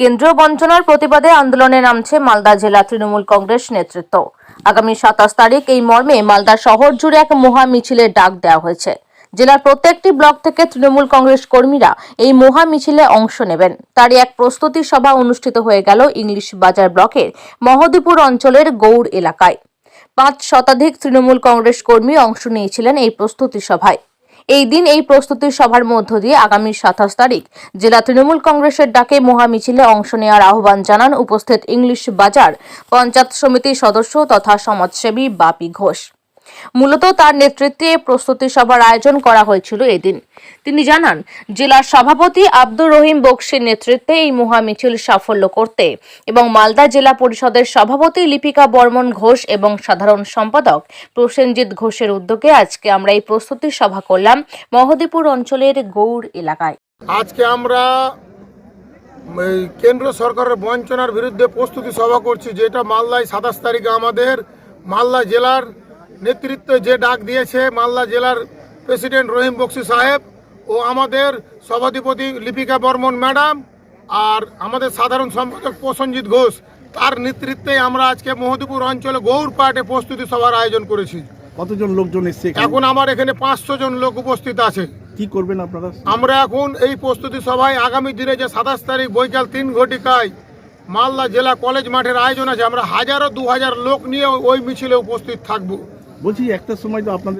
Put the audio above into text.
কেন্দ্রীয় বঞ্চনার প্রতিবাদে আন্দোলনে নামছে মালদা জেলা তৃণমূল কংগ্রেস নেতৃত্ব। আগামী সাতাশ তারিখ এই মর্মে মালদা শহর জুড়ে এক মহা মিছিলের ডাক দেওয়া হয়েছে। জেলার প্রত্যেকটি ব্লক থেকে তৃণমূল কংগ্রেস কর্মীরা এই মহা মিছিলে অংশ নেবেন। তারই এক প্রস্তুতি সভা অনুষ্ঠিত হয়ে গেল ইংলিশ বাজার ব্লকের মহদীপুর অঞ্চলের গৌড় এলাকায়। পাঁচ শতাধিক তৃণমূল কংগ্রেস কর্মী অংশ নিয়েছিলেন এই প্রস্তুতি সভায়। এই দিন এই প্রস্তুতির সভার মধ্য দিয়ে আগামী সাতাশ তারিখ জেলা তৃণমূল কংগ্রেসের ডাকে মহা মিছিলে অংশ নেওয়ার আহ্বান জানান উপস্থিত ইংলিশ বাজার পঞ্চায়েত সমিতির সদস্য তথা সমাজসেবী বাপি ঘোষ। মূলত তার নেতৃত্বে প্রস্তুতি সভার আয়োজন করা হয়েছিল এদিন। তিনি জানান, জেলার সভাপতি আব্দুর রহিম বক্সির নেতৃত্বে এই মহা মিছিল সাফল্য করতে এবং মালদা জেলা পরিষদের সভাপতি লিপিকা বর্মন ঘোষ এবং সাধারণ সম্পাদক প্রসেনজিৎ ঘোষের উদ্যোগে আজকে আমরা এই প্রস্তুতি সভা করলাম মহদীপুর অঞ্চলের গৌড় এলাকায়। আজকে আমরা কেন্দ্র সরকারের বঞ্চনার বিরুদ্ধে প্রস্তুতি সভা করছি, যেটা মালদায় সাতাশ তারিখে আমাদের মালদা জেলার নেতৃত্বে যে ডাক দিয়েছে মালদা জেলার প্রেসিডেন্ট রহিম বক্সি সাহেব ও আমাদের সভাধিপতি লিপিকা বর্মন ম্যাডাম আর আমাদের সাধারণ সম্পাদক প্রসঞ্জিৎ ঘোষ তার নেতৃত্বে আমরা আজকে মহদীপুর অঞ্চলে গৌড় পার্টে প্রস্তুতি সভার আয়োজন করেছি। কতজন লোকজন এসছে এখন? আমার এখানে পাঁচশো জন লোক উপস্থিত আছে। কি করবেন আপনারা? আমরা এখন এই প্রস্তুতি সভায় আগামী দিনে যে সাতাশ তারিখ বৈকাল তিন ঘটিকায় মালদা জেলা কলেজ মাঠের আয়োজন আছে আমরা হাজারো দু হাজার লোক নিয়ে ওই মিছিলে উপস্থিত থাকব। বলছি একটা সময় তো আপনাদের